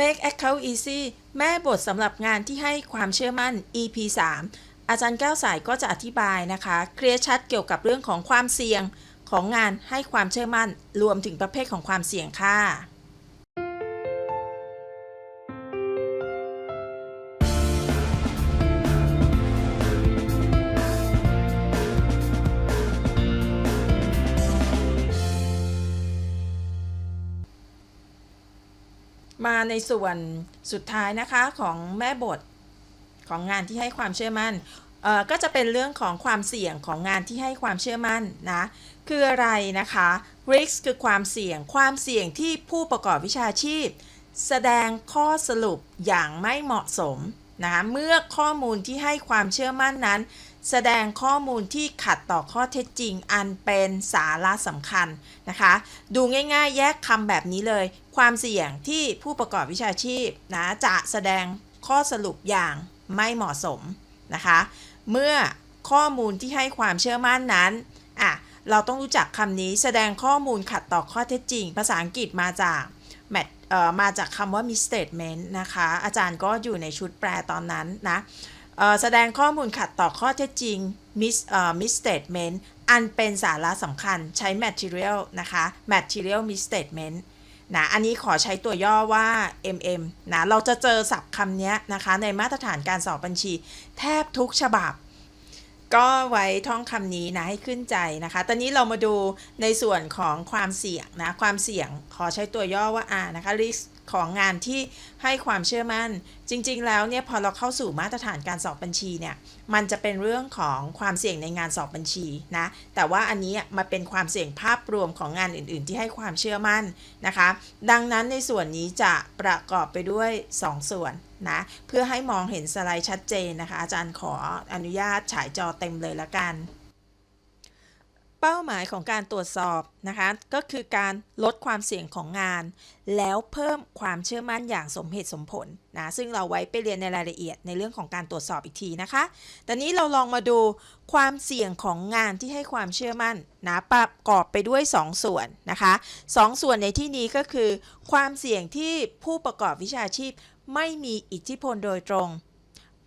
Make Account Easy แม่บทสำหรับงานที่ให้ความเชื่อมั่น EP 3 อาจารย์แก้วสายก็จะอธิบายนะคะ เคลียร์ชัดเกี่ยวกับเรื่องของความเสี่ยงของงานให้ความเชื่อมั่น รวมถึงประเภทของความเสี่ยงค่ะ มาในส่วนสุดท้ายนะคะของแม่บทของงานที่ให้ความเชื่อมั่นเอ่อก็จะเป็นเรื่องของความเสี่ยงของงานที่ให้ความเชื่อมั่นนะคืออะไรนะคะ risk คือความเสี่ยง ความเสี่ยงที่ผู้ประกอบวิชาชีพ แสดงข้อสรุปอย่างไม่เหมาะสมนะคะเมื่อข้อมูลที่ให้ความเชื่อมั่นนั้น แสดงข้อมูลที่ขัดต่อข้อเท็จจริงอันเป็นสาระสำคัญนะคะ ดูง่ายๆ แยกคำแบบนี้เลย ความเสี่ยงที่ผู้ประกอบวิชาชีพนะจะแสดงข้อสรุปอย่างไม่เหมาะสมนะคะ เมื่อข้อมูลที่ให้ความเชื่อมั่นนั้นอะเราต้องรู้จักคำนี้แสดงข้อมูลขัดต่อข้อเท็จจริง ภาษาอังกฤษมาจาก match เอ่อมาจากคำว่า misstatement นะคะ อาจารย์ก็อยู่ในชุดแปลตอนนั้นนะ แสดงข้อมูลขัดต่อข้อเท็จจริง mis เอ่อ misstatement อันเป็นสาระสำคัญใช้ material นะคะ material misstatement นะ อันนี้ขอใช้ตัวย่อว่า MM นะ เราจะเจอศัพท์คำนี้นะคะ ในมาตรฐานการสอบบัญชี แทบทุกฉบับ ก็ไว้ท่องคำนี้นะ ให้ขึ้นใจนะคะ ตอนนี้เรามาดูในส่วนของความเสี่ยงนะ ความเสี่ยงขอใช้ตัวย่อว่า R นะคะ risk ของงานที่ให้ความเชื่อมั่น จริง ๆ แล้วเนี่ยพอเราเข้าสู่มาตรฐานการสอบบัญชีเนี่ยมันจะเป็นเรื่องของความเสี่ยงในงานสอบบัญชีนะแต่ว่าอันนี้มาเป็นความเสี่ยงภาพรวมของงานอื่น ๆ ที่ให้ความเชื่อมั่นนะคะ ดังนั้นในส่วนนี้จะประกอบไปด้วย 2 ส่วนนะเพื่อให้มองเห็นสไลด์ชัดเจนนะคะ อาจารย์ขออนุญาตฉายจอเต็มเลยละกัน เป้าหมายของการตรวจสอบนะคะก็คือการลดความเสี่ยงของงาน แล้วเพิ่มความเชื่อมั่นอย่างสมเหตุสมผลนะซึ่งเราไว้ไปเรียนในรายละเอียดในเรื่องของการตรวจสอบอีกทีนะคะตอนนี้เราลองมาดูความเสี่ยงของงานที่ให้ความเชื่อมั่นนะประกอบไปด้วย 2 ส่วนนะคะสองส่วนในที่นี้ก็คือ ความเสี่ยงที่ผู้ประกอบวิชาชีพ ไม่มีอิทธิพลโดยตรง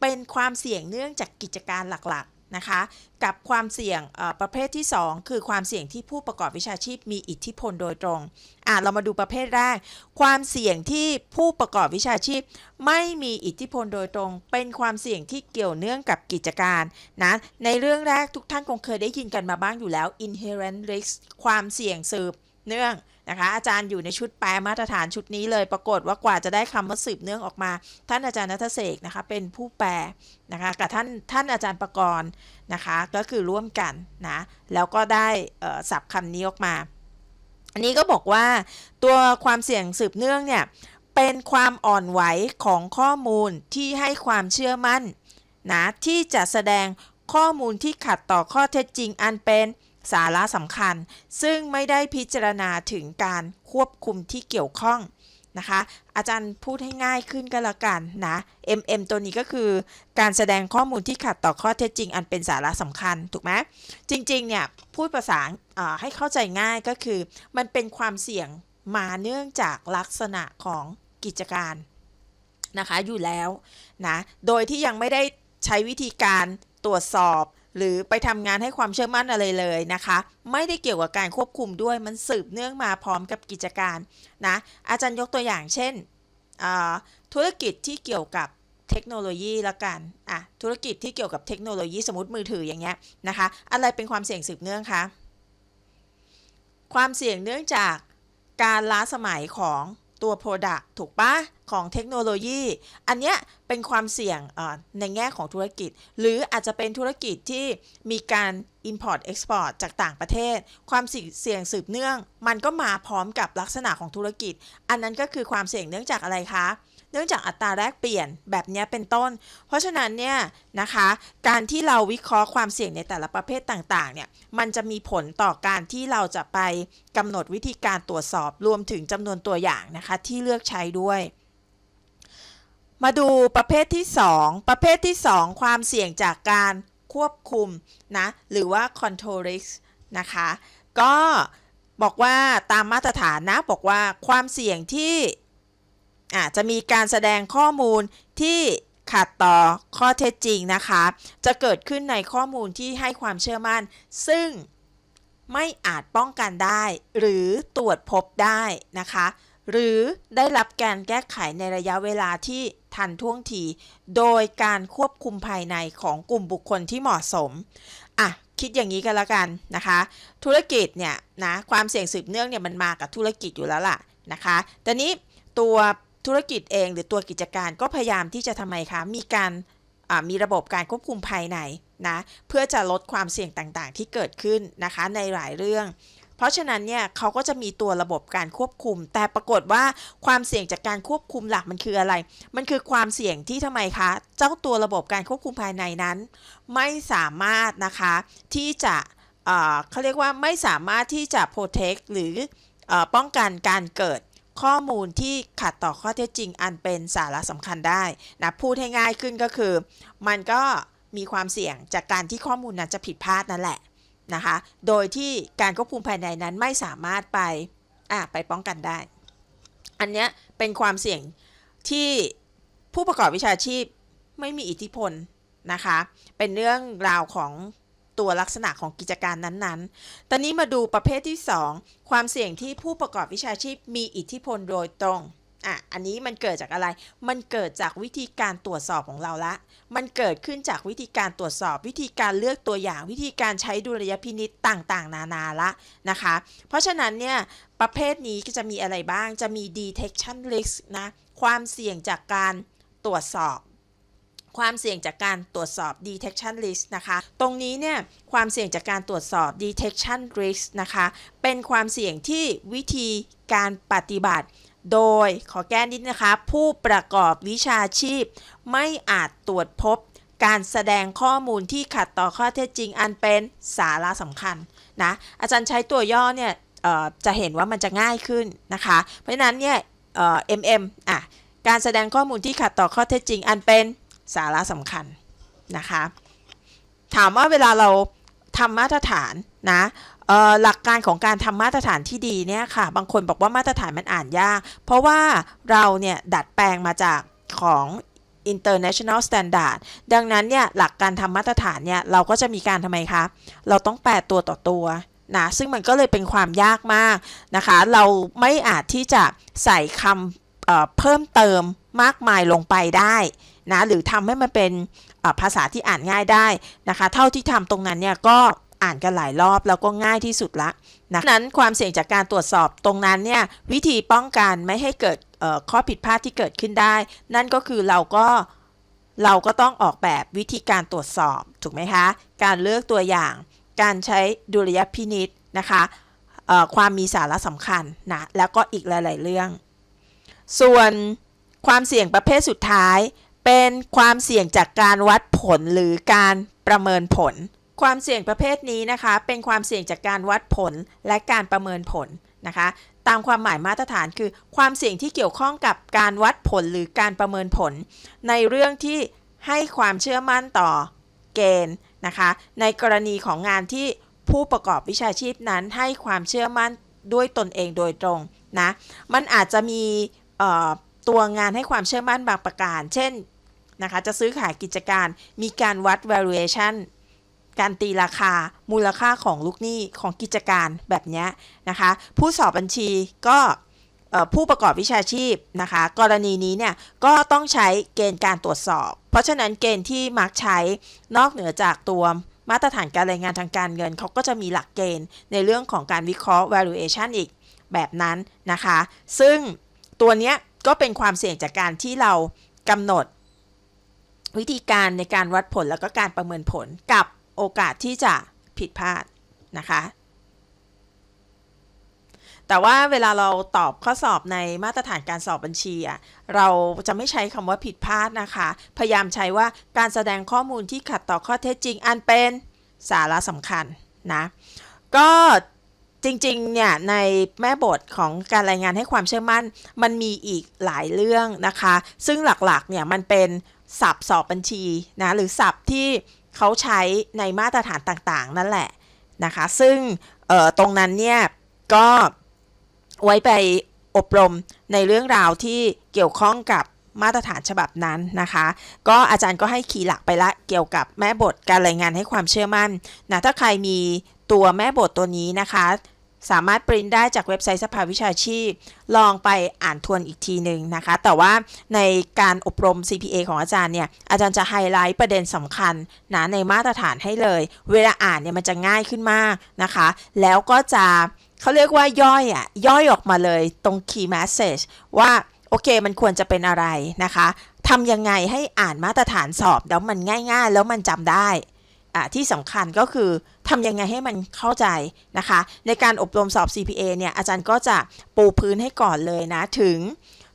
เป็นความเสี่ยงเนื่องจากกิจการหลักๆ นะคะกับความเสี่ยงประเภทที่ 2 คือความเสี่ยงที่ผู้ประกอบวิชาชีพมีอิทธิพลโดยตรงอะเรามาดูประเภทแรก ความเสี่ยงที่ผู้ประกอบวิชาชีพ ไม่มีอิทธิพลโดยตรง เป็นความเสี่ยงที่เกี่ยวเนื่องกับกิจการนะในเรื่องแรกทุกท่านคงเคยได้ยินกันมาบ้างอยู่แล้ว inherent risk ความเสี่ยงสืบเนื่อง นะคะ อาจารย์อยู่ในชุดแปลมาตรฐานชุดนี้เลย ปรากฏว่ากว่าจะได้คำว่าสืบเนื่องออกมา ท่านอาจารย์นัทเสกนะคะเป็นผู้แปลนะคะกับท่านท่านอาจารย์ประกรณ์นะคะก็คือร่วมกันนะแล้วก็ได้เอ่อศัพท์คำนี้ออกมา อันนี้ก็บอกว่าตัวความเสี่ยงสืบเนื่องเนี่ยเป็นความอ่อนไหวของข้อมูลที่ให้ความเชื่อมั่นนะที่จะแสดงข้อมูลที่ขัดต่อข้อเท็จจริงอันเป็น สาระสำคัญ ซึ่งไม่ได้พิจารณาถึงการควบคุมที่เกี่ยวข้องนะคะ อาจารย์พูดให้ง่ายขึ้นก็แล้วกันนะ MM ตัวนี้ก็คือการแสดงข้อมูลที่ขัดต่อข้อเท็จจริง อันเป็นสาระสำคัญถูกไหมจริงๆเนี่ยพูดภาษาอ่าให้เข้าใจง่ายก็คือ มันเป็นความเสี่ยงมาเนื่องจากลักษณะของกิจการนะคะอยู่แล้วนะ โดยที่ยังไม่ได้ใช้วิธีการตรวจสอบ หรือไปทำงานให้ความเชื่อมั่นอะไรเลยนะคะ ไม่ได้เกี่ยวกับการควบคุมด้วยมันสืบเนื่องมาพร้อมกับกิจการนะอาจารย์ยกตัวอย่างเช่น ธุรกิจที่เกี่ยวกับเทคโนโลยีละกันอะธุรกิจที่เกี่ยวกับเทคโนโลยีสมมติมือถืออย่างเงี้ยนะคะ อะไรเป็นความเสี่ยงสืบเนื่องคะความเสี่ยงเนื่องจากการล้าสมัยของ ตัว Product ถูกปะของเทคโนโลยี อันเนี้ยเป็นความเสี่ยงในแง่ของธุรกิจ หรืออาจจะเป็นธุรกิจที่มีการ Import Export จากต่างประเทศ ความเสี่ยงสืบเนื่อง มันก็มาพร้อมกับลักษณะของธุรกิจ อันนั้นก็คือความเสี่ยงเนื่องจากอะไรคะ เนื่องจากอัตราแลกเปลี่ยนแบบนี้เป็นต้น เพราะฉะนั้นเนี่ยนะคะ การที่เราวิเคราะห์ความเสี่ยงในแต่ละประเภทต่างๆเนี่ยมันจะมีผลต่อการที่เราจะไปกำหนดวิธีการตรวจสอบรวมถึงจำนวนตัวอย่างนะคะที่เลือกใช้ด้วยมาดูประเภทที่ 2 ประเภทที่ 2 ความเสี่ยงจากการควบคุมนะ หรือว่า control risk นะคะ ก็บอกว่าตามมาตรฐานนะ บอกว่าความเสี่ยงที่ อาจจะมีการแสดงข้อมูลที่ขัดต่อข้อเท็จจริงนะคะ จะเกิดขึ้นในข้อมูลที่ให้ความเชื่อมั่น ซึ่งไม่อาจป้องกันได้ หรือตรวจพบได้นะคะ หรือได้รับการแก้ไขในระยะเวลาที่ทันท่วงที โดยการควบคุมภายในของกลุ่มบุคคลที่เหมาะสม อะ คิดอย่างนี้กันล้วกันนะคะ ธุรกิจเนี่ยนะความเสี่ยงสืบเนื่องเนี่ยมันมากับธุรกิจอยู่แล้วล่ะนะคะแต่นี้ตัว ธุรกิจเองหรือตัวกิจการก็พยายามที่จะทำไมคะมีการมีระบบการควบคุมภายในนะเพื่อจะลดความเสี่ยงต่างๆ ที่เกิดขึ้นนะคะในหลายเรื่อง เพราะฉะนั้นเนี่ยเขาก็จะมีตัวระบบการควบคุม แต่ปรากฏว่าความเสี่ยงจากการควบคุมหลักมันคืออะไร มันคือความเสี่ยงที่ทำไมคะ เจ้าตัวระบบการควบคุมภายในนั้น ไม่สามารถนะคะที่จะเขาเรียกว่าไม่สามารถที่จะ protect หรืออป้องกันการเกิด ข้อมูลที่ขัดต่อข้อเท็จจริงอันเป็นสาระสำคัญได้นะพูดให้ง่ายขึ้นก็คือ มันก็มีความเสี่ยงจากการที่ข้อมูลนั้นจะผิดพลาดนั่นแหละนะคะ โดยที่การควบคุมภายในนั้นไม่สามารถไปอะไปป้องกันได้ อันเนี้ยเป็นความเสี่ยงที่ผู้ประกอบวิชาชีพไม่มีอิทธิพลนะคะ เป็นเรื่องราวของ ตัวลักษณะของกิจการนั้นๆ ตอนนี้มาดูประเภทที่ 2 ความเสี่ยงที่ผู้ประกอบวิชาชีพมีอิทธิพลโดยตรงอะ อันนี้มันเกิดจากอะไร มันเกิดจากวิธีการตรวจสอบของเราละ มันเกิดขึ้นจากวิธีการตรวจสอบ วิธีการเลือกตัวอย่าง วิธีการใช้ดุลยพินิษต่างๆ นานาละนะคะ เพราะฉะนั้นเนี่ยประเภทนี้ก็จะมีอะไรบ้าง จะมี detection risk นะ ความเสี่ยงจากการตรวจสอบ ความเสี่ยงจากการตรวจสอบ detection risk นะคะ ตรงนี้เนี่ยความเสี่ยงจากการตรวจสอบ detection risk นะคะ เป็นความเสี่ยงที่วิธีการปฏิบัติ โดยขอแก้นิดนะคะ ผู้ประกอบวิชาชีพ ไม่อาจตรวจพบการแสดงข้อมูลที่ขัดต่อข้อเท็จจริงอันเป็นสาระสำคัญนะ อาจารย์ใช้ตัวย่อเนี่ยจะเห็นว่ามันจะง่ายขึ้นนะคะ เพราะฉะนั้นเนี่ยเอ่อ MM อะการแสดงข้อมูลที่ขัดต่อข้อเท็จจริงอันเป็น สาระสำคัญนะคะ ถามว่าเวลาเราทำมาตรฐานนะหลักการของการทำมาตรฐานที่ดีเนี่ยค่ะ บางคนบอกว่ามาตรฐานมันอ่านยาก เพราะว่าเราเนี่ยดัดแปลงมาจากของ international standard ดังนั้นเนี่ยหลักการทำมาตรฐานเนี่ยเราก็จะมีการทำไมคะ เราต้องแปลตัวต่อตัวนะซึ่งมันก็เลยเป็นความยากมากนะคะ เราไม่อาจที่จะใส่คำเเพิ่มเติมมากมายลงไปได้ นะหรือทำให้มันเป็นภาษาที่อ่านง่ายได้นะคะ เท่าที่ทำตรงนั้นเนี่ยก็อ่านกันหลายรอบแล้วก็ง่ายที่สุดละนะนั้นความเสี่ยงจากการตรวจสอบตรงนั้นเนี่ยวิธีป้องกันไม่ให้เกิดข้อผิดพลาดที่เกิดขึ้นได้ นั่นก็คือเราก็เราก็ต้องออกแบบวิธีการตรวจสอบถูกไหมคะ การเลือกตัวอย่าง การใช้ดุลยพินิษนะคะความมีสาระสำคัญนะแล้วก็อีกหลาย ๆ เรื่อง ส่วนความเสี่ยงประเภทสุดท้าย เป็นความเสี่ยงจากการวัดผลหรือการประเมินผล ความเสี่ยงประเภทนี้นะคะ เป็นความเสี่ยงจากการวัดผลและการประเมินผลนะคะ ตามความหมายมาตรฐานคือ ความเสี่ยงที่เกี่ยวข้องกับการวัดผลหรือการประเมินผล ในเรื่องที่ให้ความเชื่อมั่นต่อเกณฑ์นะคะ ในกรณีของงานที่ผู้ประกอบวิชาชีพนั้นให้ความเชื่อมั่นด้วยตนเองโดยตรงนะ มันอาจจะมีเอ่อ ตัวงานให้ความเชื่อมั่นบางประการ เช่นนะคะจะซื้อขายกิจการมีการวัด valuation การตีราคามูลค่าของลูกหนี้ของกิจการแบบเนี้ยนะคะ ผู้สอบบัญชีก็ผู้ประกอบวิชาชีพนะคะ กรณีนี้เนี่ยก็ต้องใช้เกณฑ์การตรวจสอบ เพราะฉะนั้นเกณฑ์ที่มักใช้นอกเหนือจากตัวมาตรฐานการรายงานทางการเงินเขาก็จะมีหลักเกณฑ์ในเรื่องของการวิเคราะห์ valuation อีกแบบนั้นนะคะ ซึ่งตัวเนี้ย ก็เป็นความเสี่ยงจากการที่เรากำหนด วิธีการในการวัดผลแล้วก็การประเมินผลกับโอกาสที่จะผิดพลาดนะคะ แต่ว่าเวลาเราตอบข้อสอบในมาตรฐานการสอบบัญชีอะเราจะไม่ใช้คำว่าผิดพลาดนะคะ พยายามใช้ว่าการแสดงข้อมูลที่ขัดต่อข้อเท็จจริงอันเป็นสาระสำคัญนะ ก็ จริงๆ เนี่ย ในแม่บทของการรายงานให้ความเชื่อมั่น มันมีอีกหลายเรื่องนะคะ ซึ่งหลักๆ เนี่ย มันเป็นศัพท์สอบบัญชีนะ หรือศัพท์ที่เขาใช้ในมาตรฐานต่างๆ นั่นแหละนะคะ ซึ่งตรงนั้นเนี่ย ก็ไว้ไปอบรมในเรื่องราวที่เกี่ยวข้องกับมาตรฐานฉบับนั้นนะคะ ก็อาจารย์ก็ให้คีย์หลักไปละเกี่ยวกับแม่บทการรายงานให้ความเชื่อมั่นนะถ้าใครมี ตัวแม่บทตัวนี้นะคะ สามารถปริ้นได้จากเว็บไซต์สภาวิชาชีพ ลองไปอ่านทวนอีกทีหนึ่งนะคะ แต่ว่าในการอบรม CPA ของอาจารย์เนี่ย อาจารย์จะไฮไลท์ประเด็นสำคัญนะในมาตรฐานให้เลย เวลาอ่านเนี่ยมันจะง่ายขึ้นมากนะคะ แล้วก็จะเขาเรียกว่าย่อยอะ ย่อยออกมาเลยตรง key message ว่าโอเคมันควรจะเป็นอะไรนะคะทำยังไงให้อ่านมาตรฐานสอบแล้วมันง่าย ๆ แล้วมันจำได้ ที่สำคัญก็คือทำยังไงให้มันเข้าใจนะคะ ในการอบรมสอบ CPA เนี่ยอาจารย์ก็จะปูพื้นให้ก่อนเลยนะถึง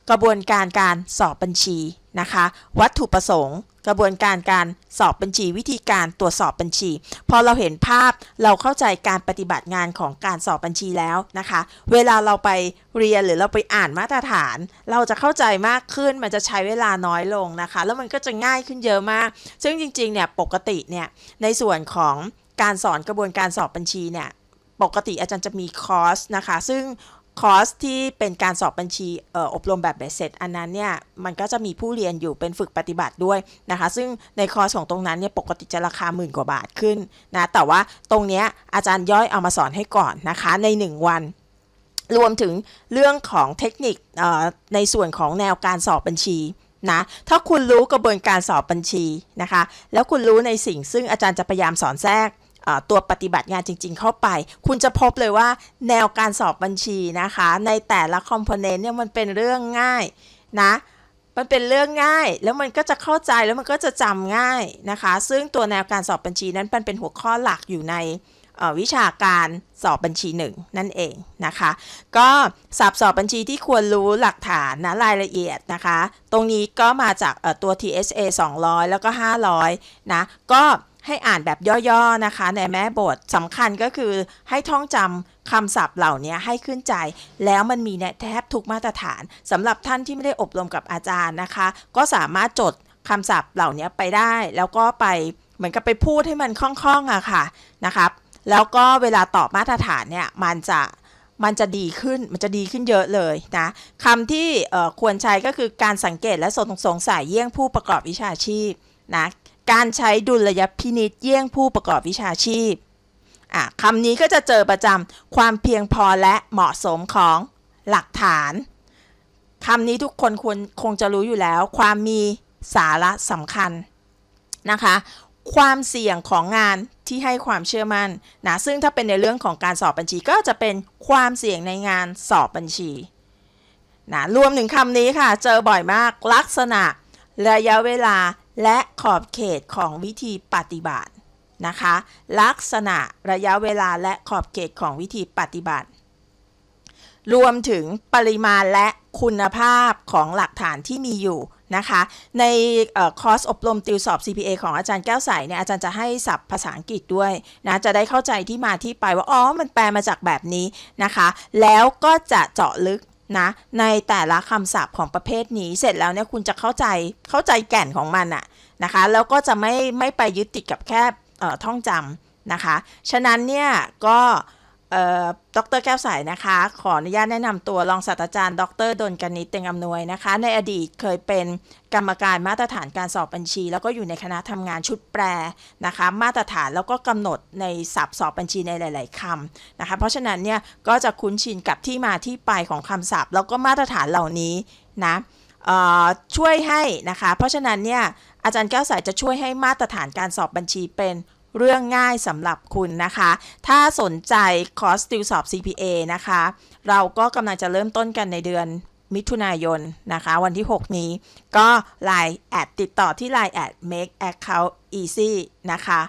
กระบวนการการสอบบัญชีนะคะ วัตถุประสงค์ กระบวนการการสอบบัญชี วิธีการตรวจสอบบัญชี พอเราเห็นภาพเราเข้าใจการปฏิบัติงานของการสอบบัญชีแล้วนะคะ เวลาเราไปเรียนหรือเราไปอ่านมาตรฐาน เราจะเข้าใจมากขึ้นมันจะใช้เวลาน้อยลงนะคะ แล้วมันก็จะง่ายขึ้นเยอะมาก ซึ่งจริงๆเนี่ยปกติเนี่ยในส่วนของการสอนกระบวนการสอบบัญชีเนี่ยปกติอาจารย์จะมีคอร์สนะคะ ซึ่ง คอร์สที่เป็นการสอบบัญชีออบรมแบบเบสเสร็จ อันนั้นเนี่ยมันก็จะมีผู้เรียนอยู่เป็นฝึกปฏิบัติด้วยนะคะ ซึ่งในคอร์สของตรงนั้นเนี่ยปกติจะราคาหมื่นกว่าบาทขึ้นนะแต่ว่าตรงเนี้ยอาจารย์ย่อยเอามาสอนให้ก่อนนะคะ ใน 1 วันรวมถึงเรื่องของเทคนิคในส่วนของแนวการสอบบัญชีนะถ้าคุณรู้กระบวนการสอบบัญชีนะคะ แล้วคุณรู้ในสิ่งซึ่งอาจารย์จะพยายามสอนแทรก ตัวปฏิบัติงานจริง ๆ เข้าไป คุณจะพบเลยว่าแนวการสอบบัญชีนะคะ ในแต่ละคอมโพเนนต์เนี่ยมันเป็นเรื่องง่ายนะมันเป็นเรื่องง่ายแล้วมันก็จะเข้าใจแล้วมันก็จะจำง่ายนะคะ ซึ่งตัวแนวการสอบบัญชีนั้นมันเป็นหัวข้อหลักอยู่ในวิชาการสอบบัญชีหนึ่งนั่นเองนะคะ ก็สับสอบบัญชีที่ควรรู้หลักฐานนะรายละเอียดนะคะ ตรงนี้ก็มาจากตัว TSA 200 แล้วก็ 500 นะก็ ให้อ่านแบบย่อๆนะคะ ในแม่บทสำคัญก็คือให้ท่องจำคำศัพท์เหล่านี้ให้ขึ้นใจ แล้วมันมีในแทบทุกมาตรฐานสำหรับท่านที่ไม่ได้อบรมกับอาจารย์นะคะ ก็สามารถจดคำศัพท์เหล่านี้ไปได้ แล้วก็ไปเหมือนกับไปพูดให้มันคล่องๆอะค่ะนะครับ แล้วก็เวลาตอบมาตรฐานเนี่ยมันจะมันจะดีขึ้น มันจะดีขึ้นเยอะเลยนะคำที่ควรใช้ก็คือการสังเกตและสงสงสัยเยี่ยงผู้ประกอบวิชาชีพนะ การใช้ดุลยพินิจเยี่ยงผู้ประกอบวิชาชีพคำนี้ก็จะเจอประจำความเพียงพอและเหมาะสมของหลักฐานคำนี้ทุกคนควรคงจะรู้อยู่แล้ว ความมีสาระสำคัญนะคะ ความเสี่ยงของงานที่ให้ความเชื่อมั่นนะซึ่งถ้าเป็นในเรื่องของการสอบบัญชีก็จะเป็นความเสี่ยงในงานสอบบัญชีนะรวมถึงคำนี้ค่ะ เจอบ่อยมากลักษณะระยะเวลา และขอบเขตของวิธีปฏิบัตินะคะ ลักษณะระยะเวลาและขอบเขตของวิธีปฏิบัติ รวมถึงปริมาณและคุณภาพของหลักฐานที่มีอยู่นะคะ ในออคอร์สอบรมติวสอบ CPA ของอาจารย์แก้วใสเนี่ยอาจารย์จะให้ศัพท์ภาษาอังกฤษด้วยนะจะได้เข้าใจที่มาที่ไปว่าอ๋อมันแปลมาจากแบบนี้นะคะ แล้วก็จะเจาะลึก นะในแต่ละคำศัพท์ของประเภทนี้เสร็จแล้วเนี่ยคุณจะเข้าใจเข้าใจแก่นของมันอะนะคะแล้วก็จะไม่ไม่ไปยึดติดกับแค่เอ่อท่องจำนะคะ ฉะนั้นเนี่ยก็ ดรแก้วใสนะคะ ขออนุญาตแนะนำตัวรองศาสตราจารย์ ดรดลกนิษฐ์เต็งอำนวยนะคะ ในอดีตเคยเป็นกรรมการมาตรฐานการสอบบัญชี แล้วก็อยู่ในคณะทำงานชุดแปรนะคะ มาตรฐานแล้วก็กำหนดในศัพท์สอบบัญชีในหลาย ๆคำนะคะ เพราะฉะนั้นเนี่ยก็จะคุ้นชินกับที่มาที่ไปของคำศัพท์ แล้วก็มาตรฐานเหล่านี้นะช่วยให้นะคะ เพราะฉะนั้นเนี่ยอาจารย์แก้วใสจะช่วยให้มาตรฐานการสอบบัญชีเป็น เรื่องง่ายสำหรับคุณนะคะ ถ้าสนใจคอร์สติวสอบ CPA นะคะ เราก็กำลังจะเริ่มต้นกันในเดือนมิถุนายนนะคะ วันที่ 6 นี้ก็ Line แอดติดต่อที่ Line แอด make account easy นะคะ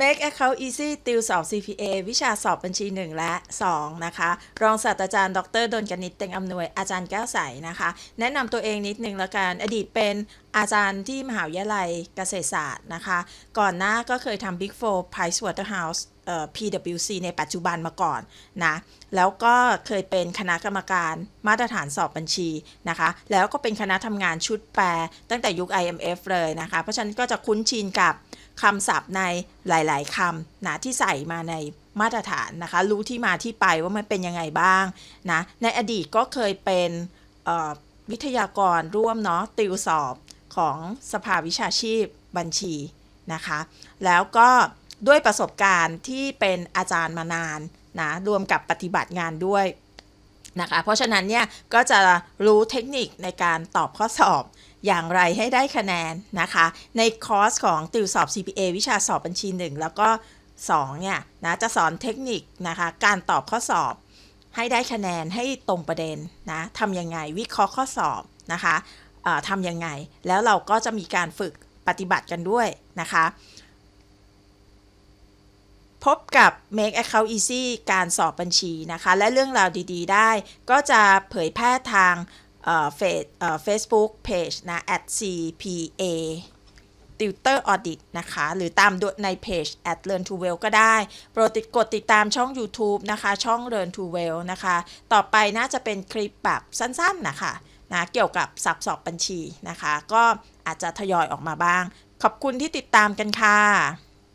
Make Account Easy ติวสอบ CPA วิชาสอบบัญชี 1 และ 2 นะคะ รองศาสตราจารย์ ดรดลกนิษฐ์เต็งอำนวยอาจารย์แก้วใสนะคะ แนะนำตัวเองนิดนึงละกัน อดีตเป็นอาจารย์ที่มหาวิทยาลัยเกษตรศาสตร์นะคะ ก่อนหน้าก็เคยทำ Big Four Pricewaterhouse เอ่ PwC ในปัจจุบันมาก่อนนะ แล้วก็เคยเป็นคณะกรรมการมาตรฐานสอบบัญชีนะคะ แล้วก็เป็นคณะทำงานชุดแปรตั้งแต่ยุค IMF เลยนะคะ เพราะฉะนั้นก็จะคุ้นชินกับ คำศัพท์ในหลาย ๆคำนะที่ใส่มาในมาตรฐานนะคะ รู้ที่มาที่ไปว่ามันเป็นยังไงบ้างนะในอดีตก็เคยเป็นวิทยากรร่วมเนาะติวสอบของสภาวิชาชีพบัญชีนะคะ แล้วก็ด้วยประสบการณ์ที่เป็นอาจารย์มานานนะรวมกับปฏิบัติงานด้วยนะคะ เพราะฉะนั้นเนี่ยก็จะรู้เทคนิคในการตอบข้อสอบ อย่างไรให้ได้คะแนนนะคะ ในคอร์สของติวสอบ CPA วิชาสอบบัญชี 1 แล้วก็ 2 เนี่ยนะจะสอนเทคนิคนะคะ การตอบข้อสอบให้ได้คะแนนให้ตรงประเด็นนะทำยังไงวิเคราะห์ข้อสอบนะคะทำยังไง แล้วเราก็จะมีการฝึกปฏิบัติกันด้วยนะคะ พบกับ Make Account Easy การสอบบัญชีนะคะ และเรื่องราวดีๆ ได้ ก็จะเผยแพร่ทาง เฟซเฟซบุ๊กเพจนะ at cpa tutor audit นะคะ หรือตามดูในเพจ at learn to well ก็ได้ โปรดติดกดติดตามช่อง YouTube นะคะ ช่อง learn to well นะคะ ต่อไปน่าจะเป็นคลิปแบบสั้นๆนะคะนะเกี่ยวกับสับสอบบัญชีนะคะ ก็อาจจะทยอยออกมาบ้าง ขอบคุณที่ติดตามกันค่ะ